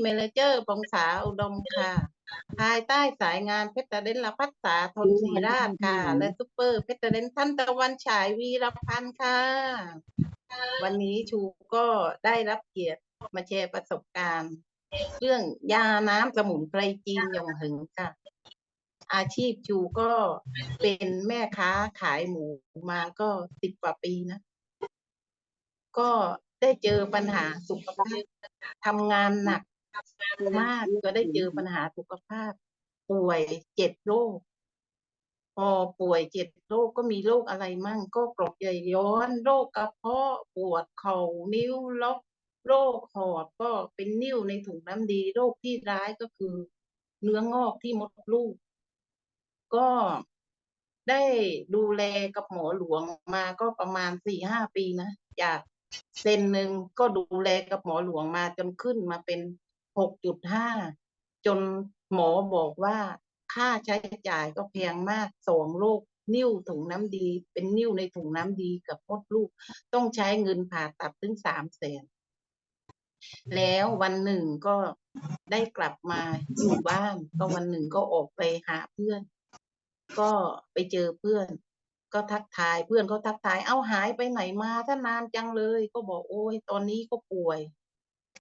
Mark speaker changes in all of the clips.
Speaker 1: เมเนเจอร์ปองษาอุดมค่ะ ภายใต้สายงานเพชรเดนละพัฒษาทนศรีราชค่ะ และซุปเปอร์เพชรเดนท่านตะวันฉายวีรพันธ์ค่ะ วันนี้ชูก็ได้รับเกียรติมาแชร์ประสบการณ์ เรื่องยาน้ำสมุนไพรจีนหยงหึงค่ะ อาชีพชูก็เป็นแม่ค้าขายหมูมาก็สิบกว่าปีนะ ก็ได้เจอปัญหาสุขภาพทำงานหนัก มากก็ได้เจอปัญหาสุขภาพ ป่วยเจ็ดโรคพอป่วยเจ็ดโรคก็มีโรคอะไรมั่ง ก็กรดใหญ่ย้อนโรคกระเพาะปวดเข่านิ้วล็อกโรคหอบก็เป็นนิ่วในถุงน้ำดี โรคที่ร้ายก็คือ เนื้องอกที่มดลูก ก็ได้ดูแลกับหมอหลวงมาก็ประมาณสี่ห้าปีนะจากเซนหนึ่งก็ดูแลกับหมอหลวงมาจนขึ้นมาเป็น หกจุดห้าจนหมอบอกว่าค่าใช้จ่ายก็แพงมากสองโรคนิ่วถุงน้ำดี เป็นนิ่วในถุงน้ำดีกับมดลูก ต้องใช้เงินผ่าตัดถึงสามแสนแล้ววันหนึ่งก็ได้กลับมาอยู่บ้าน ก็วันหนึ่งก็ออกไปหาเพื่อน ก็ไปเจอเพื่อน ก็ทักทายเพื่อนเขาทักทาย เอ้าหายไปไหนมาถ้านานจังเลย ก็บอกโอ้ยตอนนี้ก็ป่วย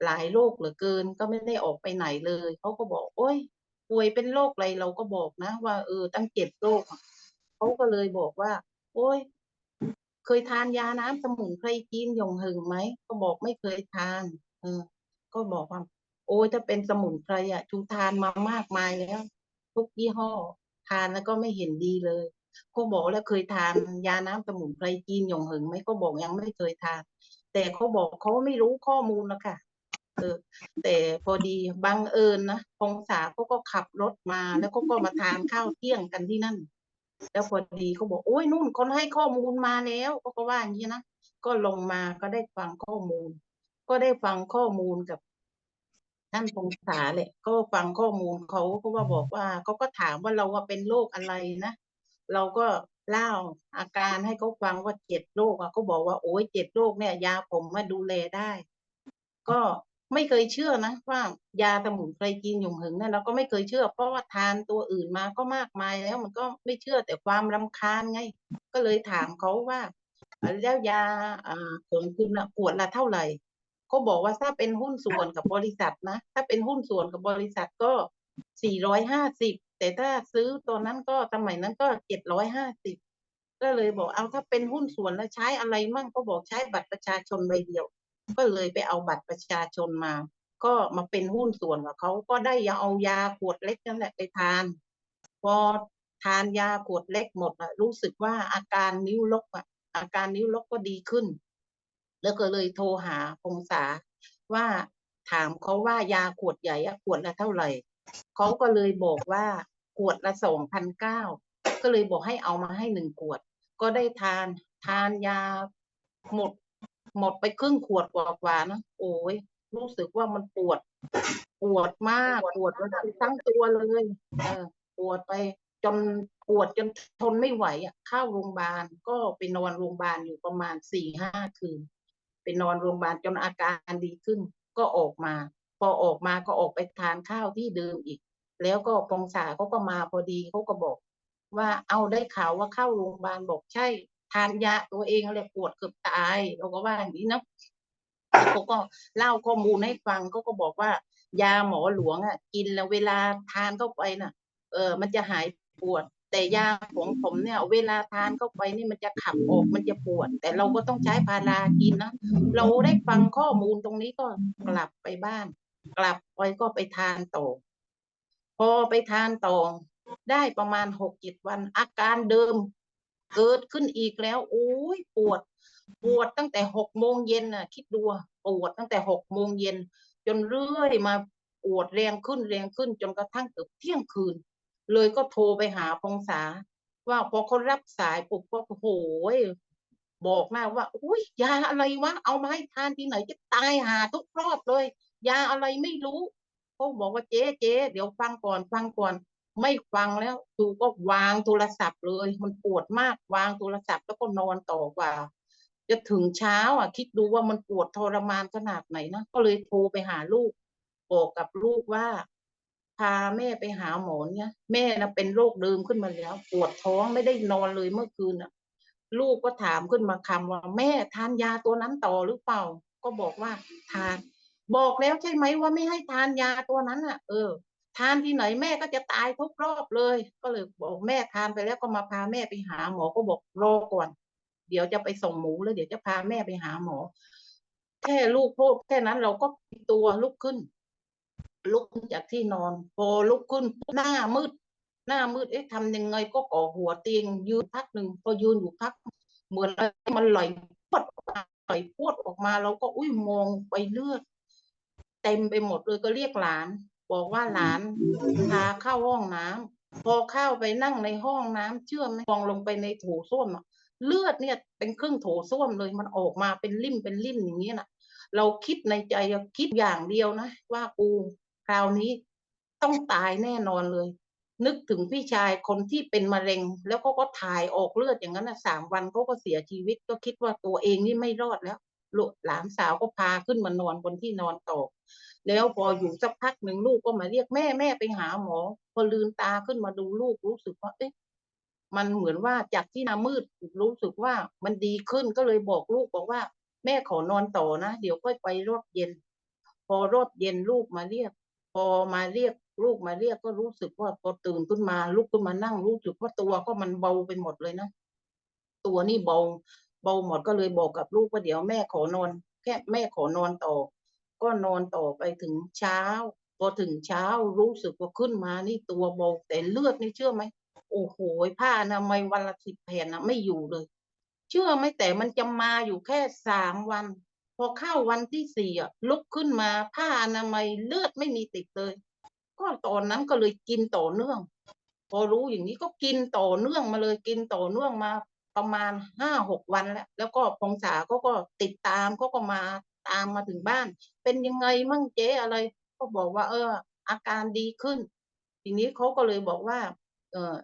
Speaker 1: หลายโรคเหลือเกิน ก็ไม่ได้ออกไปไหนเลยเขาก็บอก โอ้ยป่วยเป็นโรคอะไรเราก็บอกนะ ว่าเออตั้งเจ็ดโรคเขาก็เลยบอกว่า โอ้ยเคยทานยาน้ำสมุนไพรจีนยงหึงไหมก็บอกไม่เคยทาน เออ ก็บอกว่า โอ้ยถ้าเป็นสมุนไพรอะชูทานมามากมายแล้ว ทุกยี่ห้อ ทานแล้วก็ไม่เห็นดีเลยก็บอกแล้วเคยทานยาน้ำสมุนไพรจีนยงหึงไหมก็บอกยังไม่เคยทาน แต่เขาบอกเขาไม่รู้ข้อมูลนะคะ เออแต่พอดีบังเอิญนะพงษาเขาก็ขับรถมา แล้วเขาก็มาทานข้าวเที่ยงกันที่นั่น แล้วพอดีเขาบอกโอ้ยนู่นคนให้ข้อมูลมาแล้วก็ก็ว่าอย่างนี้นะก็ลงมาก็ได้ฟังข้อมูล ก็ได้ฟังข้อมูลกับท่านพงษาแหละ ก็ฟังข้อมูลเขาก็ว่าบอกว่าเขาก็ถามว่าเราว่าเป็นโรคอะไรนะเราก็เล่าอาการให้เขาฟังว่าเจ็ดโรคอะเขาบอกว่าโอ้ยเจ็ดโรคเนี่ย ยาผมมาดูแลได้ ก็ ไม่เคยเชื่อนะว่ายาสมุนไพรจีนหยงหึงเนี่ยเราก็ไม่เคยเชื่อ เพราะว่าทานตัวอื่นมาก็มากมายแล้วมันก็ไม่เชื่อแต่ความรำคาญไง ก็เลยถามเขาว่าแล้วยาอ่าของคุณนะขวดละเท่าไหร่เขาบอกว่าถ้าเป็นหุ้นส่วนกับบริษัทนะถ้าเป็นหุ้นส่วนกับบริษัทก็สี่ร้อยห้าสิบแต่ถ้าซื้อตัวนั้นก็สมัยนั้นก็เจ็ดร้อยห้าสิบก็เลยบอกเอาถ้าเป็นหุ้นส่วนแล้วใช้อะไรมั่งก็บอกใช้บัตรประชาชนใบเดียว ก็เลยไปเอาบัตรประชาชนมา ก็มาเป็นหุ้นส่วนกับเขาก็ได้ยาเอายาขวดเล็กนั่นแหละไปทาน พอทานยาขวดเล็กหมดอะรู้สึกว่าอาการนิ้วล็อกอะอาการนิ้วลกก็ดีขึ้น แล้วก็เลยโทรหาพงษาว่าถามเขาว่ายาขวดใหญ่อะขวดละเท่าไหร่เขาก็เลยบอกว่าขวดละสองพันเก้าก็เลยบอกให้เอามาให้หนึ่งขวด ก็ได้ทานทานยาหมด หมดไปครึ่งขวดกว่าๆนะโอ้ยรู้สึกว่ามันปวด ปวดมากปวดทั้งตัวเลยเออปวดไปจนปวดจนทนไม่ไหวอะเข้าโรงพยาบาลก็ไปนอนโรงพยาบาลอยู่ประมาณสี่ห้าคืนไปนอนโรงพยาบาลจนอาการดีขึ้น ก็ออกมา พอออกมาก็ออกไปทานข้าวที่เดิมอีก แล้วก็ปองสาเขาก็มาพอดีเขาก็บอก ว่าเอาได้ข่าวว่าเข้าโรงพยาบาลบอกใช่ ทานยาตัวเองอะไรปวดเกือบตายเราก็ว่าอย่างนี้นะเขาก็เล่าข้อมูลให้ฟังเขาก็บอกว่า ยาหมอหลวงอะ กินแล้วเวลาทานเข้าไปน่ะ เออ มันจะหายปวด แต่ยาของผมเนี่ย เวลาทานเข้าไปนี่มันจะขับออกมันจะปวด แต่เราก็ต้องใช้พารากินนะเราได้ฟังข้อมูลตรงนี้ก็กลับไปบ้าน กลับไปก็ไปทานต่อพอไปทานต่อได้ประมาณหกเจ็ดวัน อาการเดิม เกิดขึ้นอีกแล้ว โอ้ยปวด ปวดตั้งแต่หกโมงเย็นน่ะ คิดดูปวดตั้งแต่หกโมงเย็น จนเรื่อยมาปวดแรงขึ้นแรงขึ้นจนกระทั่งเกือบเที่ยงคืน เลยก็โทรไปหาพงษา ว่าพอเขารับสายปุ๊บก็โอ้โหยบอกหน้าว่า อุ้ยยาอะไรวะ เอามาให้ทานที่ไหนจะตายหาทุกรอบเลย ยาอะไรไม่รู้เขาบอกว่าเจ๊เจ๊เดี๋ยวฟังก่อนฟังก่อน ไม่ฟังแล้วดูก็วางโทรศัพท์เลย มันปวดมากวางโทรศัพท์แล้วก็นอนต่อกว่า จะถึงเช้าอะ คิดดูว่ามันปวดทรมานขนาดไหนนะก็เลยโทรไปหาลูกบอกกับลูกว่า พาแม่ไปหาหมอเนี่ยแม่นะเป็นโรคเดิมขึ้นมาแล้ว ปวดท้องไม่ได้นอนเลยเมื่อคืนน่ะ ลูกก็ถามขึ้นมาคำว่า แม่ทานยาตัวนั้นต่อหรือเปล่า ก็บอกว่าทาน บอกแล้วใช่ไหมว่าไม่ให้ทานยาตัวนั้นอะ เออ ทานที่ไหนแม่ก็จะตายทุกรอบเลย ก็เลยบอกแม่ทานไปแล้วก็มาพาแม่ไปหาหมอก็บอกรอก่อน เดี๋ยวจะไปส่งหมูแล้วเดี๋ยวจะพาแม่ไปหาหมอ แค่ลูกพูดแค่นั้นเราก็ตัวลุกขึ้น ลุกขึ้นจากที่นอน พอลุกขึ้นหน้ามืด หน้ามืดเอ๊ะทำยังไงก็ก่อหัวเตียงยืนพักหนึ่งพอยืนอยู่พัก เหมือนอะไรมันไหลพวดไหลพวดออกมาเราก็อุ้ยมองไปเลือดเต็มไปหมดเลยก็เรียกหลาน บอกว่าหลานพาเข้าห้องน้ำพอเข้าไปนั่งในห้องน้ำเชื่อไหมมองลงไปในโถส้วมอะเลือดเนี่ยเป็นครึ่งโถส้วมเลยมันออกมาเป็นริ่มเป็นริ่มอย่างนี้น่ะเราคิดในใจคิดอย่างเดียวนะ ว่ากูคราวนี้ต้องตายแน่นอนเลย นึกถึงพี่ชายคนที่เป็นมะเร็ง แล้วเขาก็ถ่ายออกเลือดอย่างนั้นนะสามวันเขาก็เสียชีวิตก็คิดว่าตัวเองนี่ไม่รอดแล้ว ลูกหลานสาวก็พาขึ้นมานอนบนที่นอนต่อแล้วพออยู่สักพักหนึ่งลูกก็มาเรียกแม่แม่ไปหาหมอ พอลืมตาขึ้นมาดูลูกรู้สึกว่าเอ๊ะมันเหมือนว่าจากที่หน้ามืดรู้สึกว่ามันดีขึ้นก็เลยบอกลูกบอกว่า แม่ขอนอนต่อนะ เดี๋ยวค่อยไปรอบเย็น พอรอบเย็นลูกมาเรียก พอมาเรียกลูกมาเรียกก็รู้สึกว่าพอตื่นขึ้นมาลุกขึ้นมานั่งรู้สึกว่าตัวก็มันเบาไปหมดเลยนะตัวนี่เบา เบาหมดก็เลยบอกกับลูกว่าเดี๋ยวแม่ขอนอน แค่แม่ขอนอนต่อ ก็นอนต่อไปถึงเช้า พอถึงเช้ารู้สึกว่าขึ้นมานี่ตัวเบาแต่เลือดนี่เชื่อไหมโอ้โหผ้าอนามัยวันละสิบแผ่นนะไม่อยู่เลย เชื่อไหมแต่มันจะมาอยู่แค่สามวัน พอเข้าวันที่สี่อะลุกขึ้นมาผ้าอนามัยเลือดไม่มีติดเลย ก็ตอนนั้นก็เลยกินต่อเนื่อง พอรู้อย่างนี้ก็กินต่อเนื่องมาเลยกินต่อเนื่องมา ประมาณห้าหกวันแล้ว แล้วก็พงษาเขาก็ติดตามเขาก็มาตามมาถึงบ้าน เป็นยังไงมั่งเจ๊อะไร ก็บอกว่า เออ อาการดีขึ้น ทีนี้เขาก็เลยบอกว่า เออ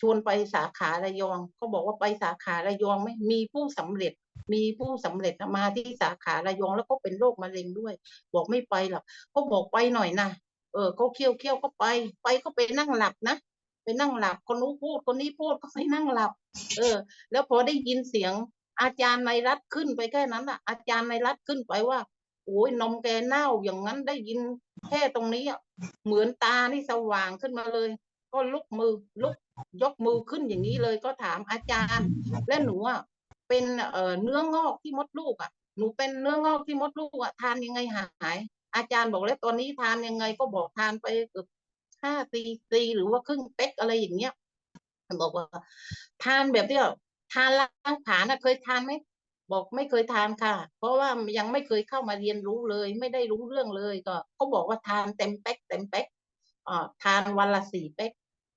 Speaker 1: ชวนไปสาขาระยองเขาบอกว่าไปสาขาระยองไหมมีผู้สำเร็จ มีผู้สำเร็จมาที่สาขาระยองแล้วก็เป็นโรคมะเร็งด้วย บอกไม่ไปหรอกเขาบอกไปหน่อยนะเออเขาเคี่ยวเคี่ยวก็ไป ไปก็ไปนั่งหลับนะ ไปนั่งหลับ คนนู้นพูดคนนี้พูดก็ไปนั่งหลับ เออ แล้วพอได้ยินเสียง อาจารย์ในรัฐขึ้นไปแค่นั้นอะ อาจารย์ในรัฐขึ้นไปว่าโอ้ยนมแกเน่าอย่างนั้นได้ยินแค่ตรงนี้อะเหมือนตานี่สว่างขึ้นมาเลย ก็ลุกมือลุกยกมือขึ้นอย่างนี้เลยก็ถามอาจารย์ และหนูอะเป็นเอ่อเนื้องอกที่มดลูกอะหนูเป็นเนื้องอกที่มดลูกอะทานยังไงหาย อาจารย์บอกแล้วตอนนี้ทานยังไงก็บอกทานไปเกือบ ห้าซีซีหรือว่าครึ่งเป๊กอะไรอย่างเงี้ยบอกว่า ทานแบบที่แบบทานล้างผลาญน่ะเคยทานไหมบอกไม่เคยทานค่ะ เพราะว่ายังไม่เคยเข้ามาเรียนรู้เลย ไม่ได้รู้เรื่องเลยก็เขาบอกว่าทานเต็มเป๊กเต็มเป๊กอ่าทานวันละสี่เป๊ก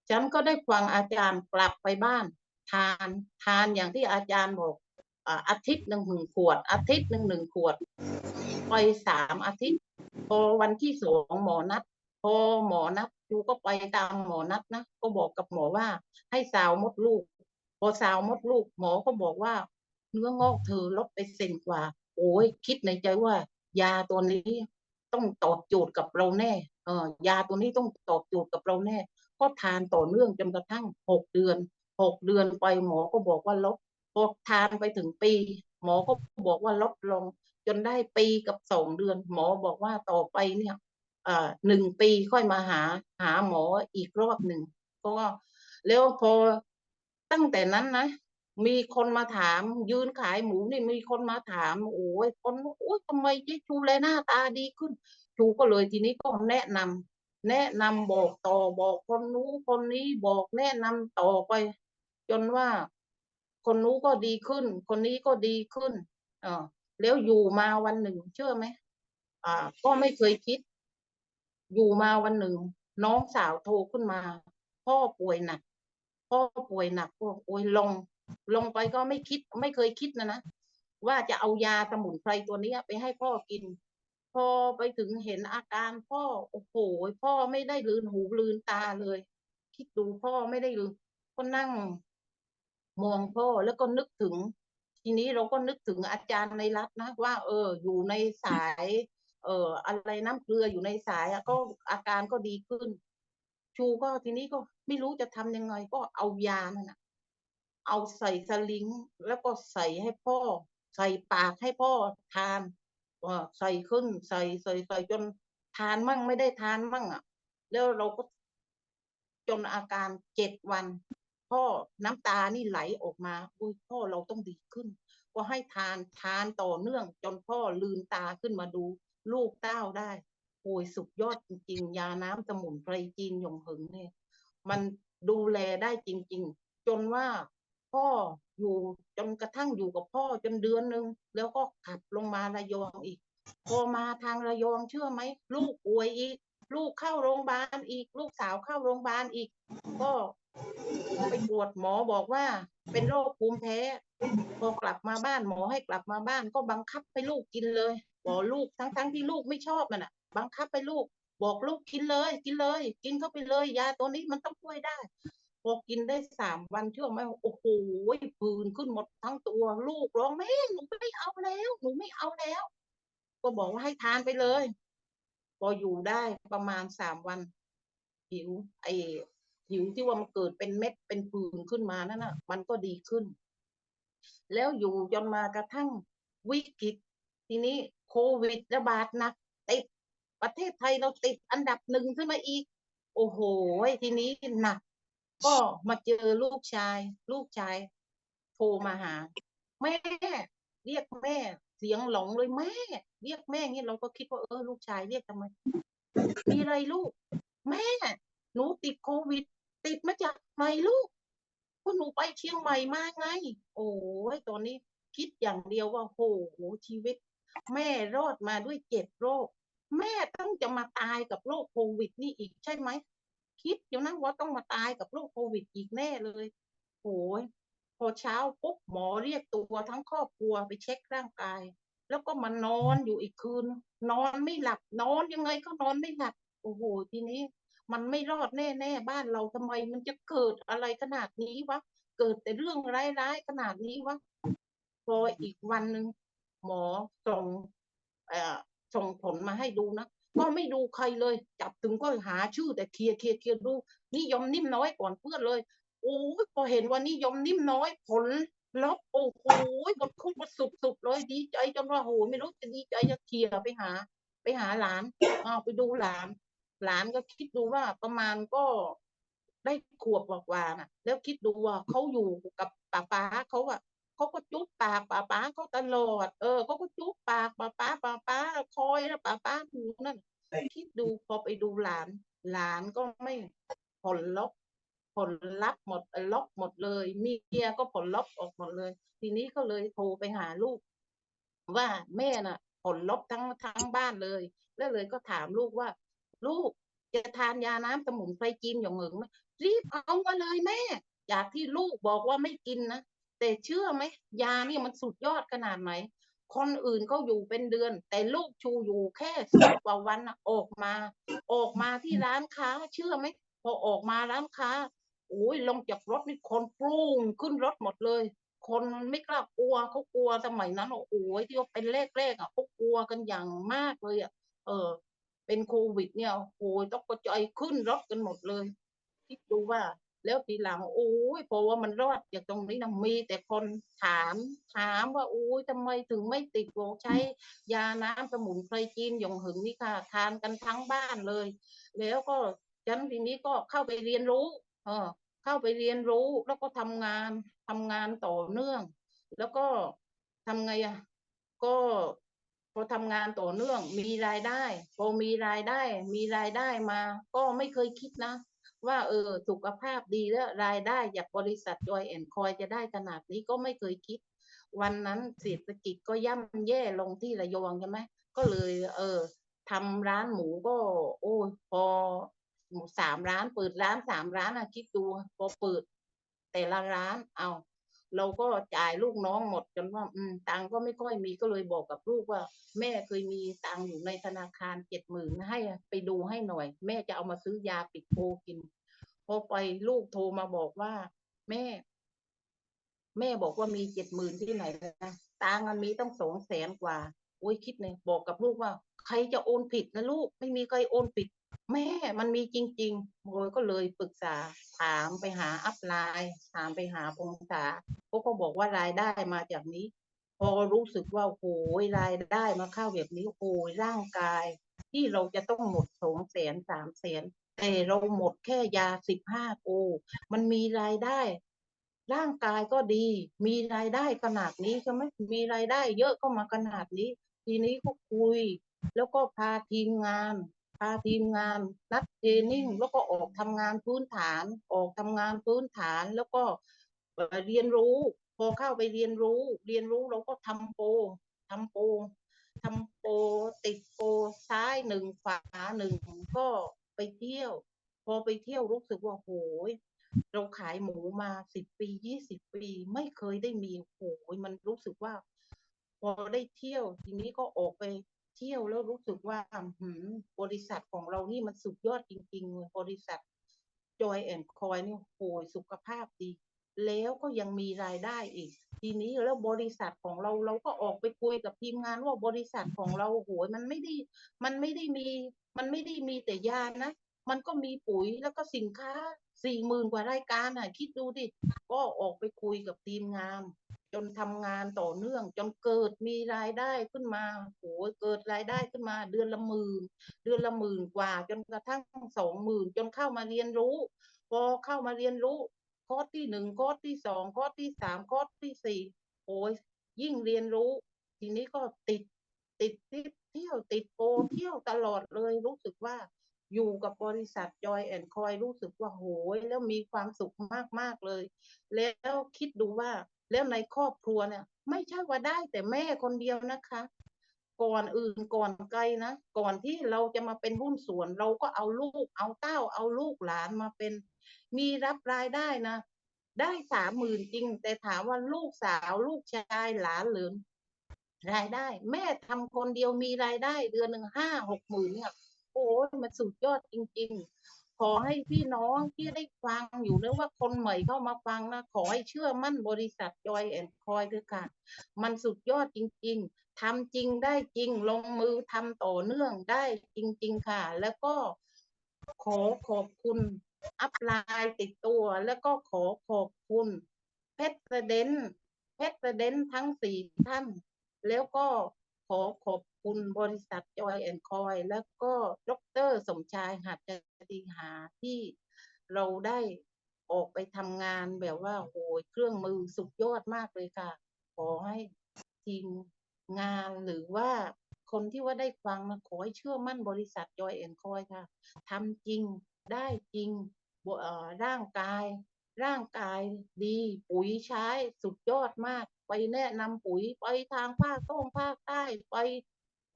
Speaker 1: ฉันก็ได้ฟังอาจารย์กลับไปบ้าน ทานทานอย่างที่อาจารย์บอกอ่าอาทิตย์หนึ่งหนึ่งขวด อาทิตย์หนึ่งหนึ่งขวดไปสามอาทิตย์ พอวันที่สองหมอนัด พอหมอนัด ดูก็ไปตามหมอนัดนะ ก็บอกกับหมอว่า ให้สาวมดลูก พอสาวมดลูก หมอก็บอกว่า เนื้องอกเธอลดไปเซนกว่า โอ้ยคิดในใจว่า ยาตัวนี้ต้องตอบโจทย์กับเราแน่เออยาตัวนี้ต้องตอบโจทย์กับเราแน่ ก็ทานต่อเนื่องจนกระทั่งหกเดือนหกเดือนไปหมอก็บอกว่าลดพอทานไปถึงปี หมอก็บอกว่าลดลง จนได้ปีกับสองเดือน หมอบอกว่าต่อไปเนี่ย หนึ่งปีค่อยมาหาหาหมออีกรอบหนึ่งก็แล้วพอตั้งแต่นั้นนะมีคนมาถาม ยืนขายหมูนี่มีคนมาถาม โอ้ยคนโอ้ยทำไมเจ๊ชูแลหน้าตาดีขึ้นชูก็เลยทีนี้ก็แนะนำแนะนำบอกต่อบอกคนนู้คนนี้บอกแนะนำต่อไป จนว่า คนนู้ก็ดีขึ้น คนนี้ก็ดีขึ้น เออแล้วอยู่มาวันหนึ่งเชื่อไหมอ่า ก็ไม่เคยคิด อยู่มาวันหนึ่ง น้องสาวโทรขึ้นมา พ่อป่วยหนัก พ่อป่วยหนักก็โอ้ยลง ลงไปก็ไม่คิดไม่เคยคิดนะนะว่าจะเอายาสมุนไพรตัวนี้ไปให้พ่อกิน พอไปถึงเห็นอาการพ่อโอ้โหพ่อไม่ได้ลืนหูลืนตาเลย คิดดูพ่อไม่ได้ลืนก็นั่ง มองพ่อแล้วก็นึกถึง ทีนี้เราก็นึกถึงอาจารย์ในรัฐนะว่า เออ อยู่ในสาย เอ่ออะไรน้ำเกลืออยู่ในสายอะก็อาการก็ดีขึ้น ชูก็ทีนี้ก็ไม่รู้จะทำยังไง ก็เอายานั่นนะเอาใส่สลิงแล้วก็ใส่ให้พ่อ ใส่ปากให้พ่อทานว่าใส่ขึ้น ใส่ใส่ใส่จนทานมั่งไม่ได้ทานมั่งอะ แล้วเราก็จนอาการเจ็ดวัน พ่อน้ำตานี่ไหลออกมาอุ้ยพ่อเราต้องดีขึ้น ก็ให้ทานทานต่อเนื่อง จนพ่อลืมตาขึ้นมาดู ลูกเต้าได้โอ้ยสุดยอดจริง ๆ ยาน้ำสมุนไพรจีนหยงหิงเนี่ย มันดูแลได้จริง ๆ จนว่าพ่ออยู่จนกระทั่งอยู่กับพ่อจนเดือนหนึ่งแล้วก็ขับลงมาระยองอีก พอมาทางระยองเชื่อไหมลูกป่วยอีก ลูกเข้าโรงพยาบาลอีก ลูกสาวเข้าโรงพยาบาลอีก ก็ไปตรวจหมอบอกว่า เป็นโรคภูมิแพ้พอกลับมาบ้านหมอให้กลับมาบ้านก็บังคับให้ลูกกินเลย บอกลูกทั้งทั้งๆที่ลูกไม่ชอบมันอะ บังคับให้ลูก บอกลูกกินเลย กินเลย กินเข้าไปเลยยาตัวนี้มันต้องช่วยได้พอกินได้สามวันเชื่อไหมโอ้โหผื่นขึ้นหมดทั้งตัวลูกร้องแม่หนูไม่เอาแล้ว หนูไม่เอาแล้ว ก็บอกว่าให้ทานไปเลยพออยู่ได้ประมาณสามวันผิว ไอ้ผิวที่ว่ามันเกิดเป็นเม็ดเป็นผื่นขึ้นมานั่นน่ะมันก็ดีขึ้น แล้วอยู่จนมากระทั่งวิกฤตทีนี้ โควิดระบาดหนักติดประเทศไทยเราติดอันดับหนึ่งขึ้นมาอีก โอ้โหทีนี้หนัก ก็มาเจอลูกชาย ลูกชายโทรมาหา แม่ เรียกแม่ เสียงหลงเลยแม่ เรียกแม่เงี้ยเราก็คิดว่าเออลูกชายเรียกทำไมมีอะไรลูก แม่ หนูติดโควิด ติดมาจากไหนลูกก็หนูไปเชียงใหม่มาไง โอ้ยตอนนี้คิดอย่างเดียวว่าโหชีวิต แม่รอดมาด้วยเจ็ดโรค แม่ต้องจะมาตายกับโรคโควิด นี่อีกใช่ไหมคิดอยู่นะว่าต้องมาตายกับโรคโควิดอีกแน่เลยโหยพอเช้าปุ๊บหมอเรียกตัวทั้งครอบครัวไปเช็คร่างกาย แล้วก็มานอนอยู่อีกคืน นอนไม่หลับนอนยังไงก็นอนไม่หลับโอ้โหทีนี้ มันไม่รอดแน่ๆบ้านเราทำไมมันจะเกิดอะไรขนาดนี้วะเกิดแต่เรื่องร้ายๆขนาดนี้วะพออีกวันหนึ่ง หมอส่งเอ่อส่งผลมาให้ดูนะก็ไม่ดูใครเลย จับถึงก็หาชื่อแต่เคลียร์เคลียร์เคลียร์ดูนิยมนิ่มน้อยก่อนเพื่อนเลยโอ้ยพอเห็นว่านิยมนิ่มน้อยผลลบโอ้โหบดคุกมาสุดๆเลยดีใจจนว่าโหไม่รู้จะดีใจจะเคลียร์ไปหา ไปหาหลานอ้าวไปดูหลาน หลานก็คิดดูว่าประมาณก็ได้ขวบกว่าๆน่ะ แล้วคิดดูว่าเขาอยู่กับป้าป้าเขาอะ เขาก็จุ๊บปากป้าป้าเขาตลอด เออเขาก็จุ๊บปากป้าป้าป้าป้าคอยนะป้าป้าหูนั่นคิดดูพอไปดูหลาน หลานก็ไม่ผลลบผลลัพธ์หมดลบหมดเลย มีเมียก็ผลลบออกหมดเลย ทีนี้ก็เลยโทรไปหาลูก ว่าแม่น่ะ ผลลบทั้งทั้งบ้านเลย แล้วเลยก็ถามลูกว่า ลูกจะทานยาน้ำสมุนไพรจีนหยงเหงไหมรีบเอามาเลยแม่อยากที่ลูกบอกว่าไม่กินนะ แต่เชื่อไหมยาเนี่ยมันสุดยอดขนาดไหน คนอื่นเขาอยู่เป็นเดือน แต่ลูกชูอยู่แค่สิบกว่าวันนะออกมา ออกมาที่ร้านค้าเชื่อไหมพอออกมาร้านค้าโอ้ยลงจากรถนี่คนปรุงขึ้นรถหมดเลย คนไม่กล้ากลัวเขากลัวสมัยนั้นโอ้ยที่ว่าเป็นแรกๆอะเขากลัวกันอย่างมากเลยอะเออ เป็นโควิดเนี่ยโอ้ยต้องกระจายขึ้นรถกันหมดเลยคิดดูว่า แล้วทีหลังโอ้ยเพราะว่ามันรอดจากตรงนี้นะมีแต่คนถามถามว่าโอ้ยทำไมถึงไม่ติดโรคใช้ยาน้ำสมุนไพรจีนหยงหึงนี่ค่ะทานกันทั้งบ้านเลย แล้วก็ฉันทีนี้ก็เข้าไปเรียนรู้เออเข้าไปเรียนรู้แล้วก็ทำงานทำงานต่อเนื่อง แล้วก็ทำไงอะก็พอทำงานต่อเนื่องมีรายได้ พอมีรายได้ มีรายได้มา ก็ไม่เคยคิดนะ ว่าเออสุขภาพดีแล้วรายได้จากบริษัทจอยแอนคอยจะได้ขนาดนี้ก็ไม่เคยคิด วันนั้นเศรษฐกิจก็ย่ำแย่ลงที่ระยองใช่ไหมก็เลย เออทำร้านหมูก็ โอ้ยพอสามร้านเปิดร้านสามร้านอะคิดดูพอเปิด แต่ละร้านเอา เราก็จ่ายลูกน้องหมดจนว่า อืมตังก็ไม่ค่อยมีก็เลยบอกกับลูกว่า แม่เคยมีตังอยู่ในธนาคารเจ็ดหมื่นให้ไปดูให้หน่อย แม่จะเอามาซื้อยาปิดโคกิน พอไปลูกโทรมาบอกว่า แม่ แม่บอกว่ามีเจ็ดหมื่นที่ไหนนะตังมันมีต้องสองแสนกว่าโอ้ยคิดเลยบอกกับลูกว่า ใครจะโอนผิดนะลูก ไม่มีใครโอนผิด แม่มันมีจริงๆโมยก็เลยปรึกษาถามไปหาอัพไลน์ถามไปหาพงษาเขาก็บอกว่ารายได้มาจากนี้ พอรู้สึกว่าโอ้โหรายได้มาเข้าแบบนี้โอ้โหร่างกาย ที่เราจะต้องหมดสองแสนสามแสนแต่เราหมดแค่ยาสิบห้าโกมันมีรายได้ ร่างกายก็ดี มีรายได้ขนาดนี้ใช่ไหมมีรายได้เยอะก็มาขนาดนี้ ทีนี้ก็คุย แล้วก็พาทีมงาน พาทีมงานนัดเทรนนิ่งแล้วก็ออกทำงานพื้นฐาน ออกทำงานพื้นฐานแล้วก็เรียนรู้ พอเข้าไปเรียนรู้ เรียนรู้เราก็ทำโปรทำโปรทำโปรติดโปรซ้ายหนึ่งขวาหนึ่งก็ไปเที่ยว พอไปเที่ยวรู้สึกว่าโหยเราขายหมูมาสิบปียี่สิบปี ไม่เคยได้มีโอ้โหมันรู้สึกว่า พอได้เที่ยวทีนี้ก็ออกไป เที่ยวแล้วรู้สึกว่าหืมบริษัทของเรานี่มันสุดยอดจริงๆเลยบริษัทจอยแอนคอยนี่โอยสุขภาพดี แล้วก็ยังมีรายได้อีก ทีนี้แล้วบริษัทของเราเราก็ออกไปคุยกับทีมงานว่าบริษัทของเราโหยมันไม่ได้มันไม่ได้มี มันไม่ได้มีแต่ยานะ มันก็มีปุ๋ยแล้วก็สินค้าสี่หมื่นกว่ารายการอะ คิดดูดิ ก็ออกไปคุยกับทีมงานจนทำงานต่อเนื่อง จนเกิดมีรายได้ขึ้นมาโหยเกิดรายได้ขึ้นมา เดือนละหมื่นเดือนละหมื่นกว่า จนกระทั่งสองหมื่นจนเข้ามาเรียนรู้ พอเข้ามาเรียนรู้คอร์สที่หนึ่งคอร์สที่สองคอร์สที่สามคอร์สที่สี่โอ้ยยิ่งเรียนรู้ ทีนี้ก็ติดติดเที่ยวติดโปเที่ยวตลอดเลยรู้สึกว่า อยู่กับบริษัทจอยแอนคอยรู้สึกว่าโหยแล้วมีความสุขมาก ๆ เลย แล้วคิดดูว่าแล้วในครอบครัวเนี่ย ไม่ใช่ว่าได้แต่แม่คนเดียวนะคะ ก่อนอื่นก่อนไกลนะ ก่อนที่เราจะมาเป็นหุ้นส่วน เราก็เอาลูก เอาเต้า เอาลูกหลานมาเป็น มีรับรายได้นะ ได้สามหมื่นจริง แต่ถามว่าลูกสาวลูกชายหลานเหลือรายได้ แม่ทำคนเดียวมีรายได้เดือนหนึ่งห้าหกหมื่นเนี่ย อ้มันสุดยอดจริง ๆ ขอให้พี่น้องที่ได้ฟังอยู่หรือว่าคนใหม่เข้ามาฟังนะ ขอให้เชื่อมั่นบริษัทจอยแอนคอยด้วยค่ะ มันสุดยอดจริง ๆทำจริงได้จริง ลงมือทำต่อเนื่องได้จริง ๆ ค่ะ แล้วก็ขอขอบคุณอัพไลน์ติดตัว แล้วก็ขอขอบคุณเพชรเดนเพชรเดนทั้งสี่ท่าน แล้วก็ขอขอบ คุณบริษัทจอยแอนคอยแล้วก็ดรสมชายหัตถดีหาที่เราได้ออกไปทำงานแบบว่าโหยเครื่องมือสุดยอดมากเลยค่ะ ขอให้ทีมงานหรือว่าคนที่ว่าได้ฟังนะขอให้เชื่อมั่นบริษัทจอยแอนคอยค่ะทำจริงได้จริงร่างกาย ร่างกายดีปุ๋ยใช้สุดยอดมาก ไปแนะนำปุ๋ยไปทางภาคต้งภาคใต้ไป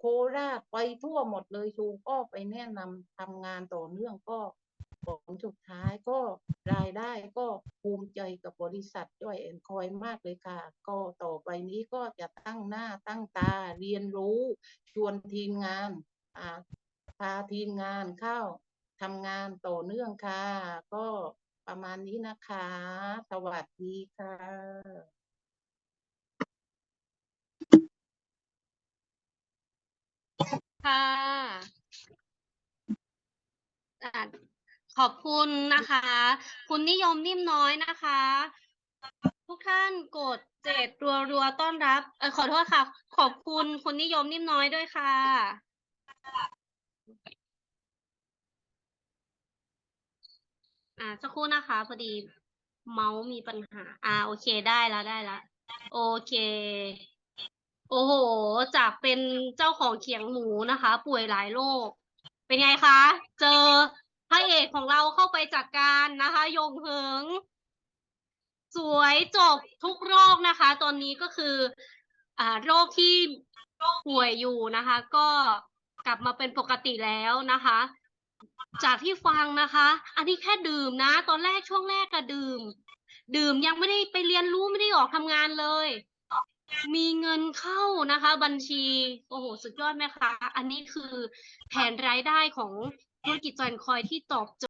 Speaker 1: โคราชไปทั่วหมดเลยชูก็ไปแนะนำทำงานต่อเนื่องก็ผลสุดท้ายก็รายได้ก็ภูมิใจกับบริษัทด้วยแอนคอยมากเลยค่ะ ก็ต่อไปนี้ก็จะตั้งหน้าตั้งตาเรียนรู้ ชวนทีมงานอ่าพาทีมงานเข้าทำงานต่อเนื่องค่ะ ก็ประมาณนี้นะคะ สวัสดีค่ะ
Speaker 2: ค่ะขอบคุณนะคะ คุณนิยมนิ่มน้อยนะคะ ทุกท่านกดเจ็ดรัวรัวต้อนรับเออขอโทษค่ะ ขอบคุณคุณนิยมนิ่มน้อยด้วยค่ะ อ่าสักครู่นะคะ พอดีเมาส์มีปัญหา อ่า โอเคได้แล้วได้แล้วโอเค โอ้โห จากเป็นเจ้าของเขียงหมูนะคะ ป่วยหลายโรค เป็นไงคะ เจอพระเอกของเราเข้าไปจัดการนะคะ ยงเหิง สวยจบทุกโรคนะคะ ตอนนี้ก็คืออ่าโรคที่ป่วยอยู่นะคะ ก็กลับมาเป็นปกติแล้วนะคะ จากที่ฟังนะคะ อันนี้แค่ดื่มนะ ตอนแรกช่วงแรกก็ดื่ม ดื่มยังไม่ได้ไปเรียนรู้ไม่ได้ออกทำงานเลย มีเงินเข้านะคะ บัญชีโอ้โหสุดยอดไหมคะ อันนี้คือแผนรายได้ของธุรกิจจอยคอยที่ตอบโจ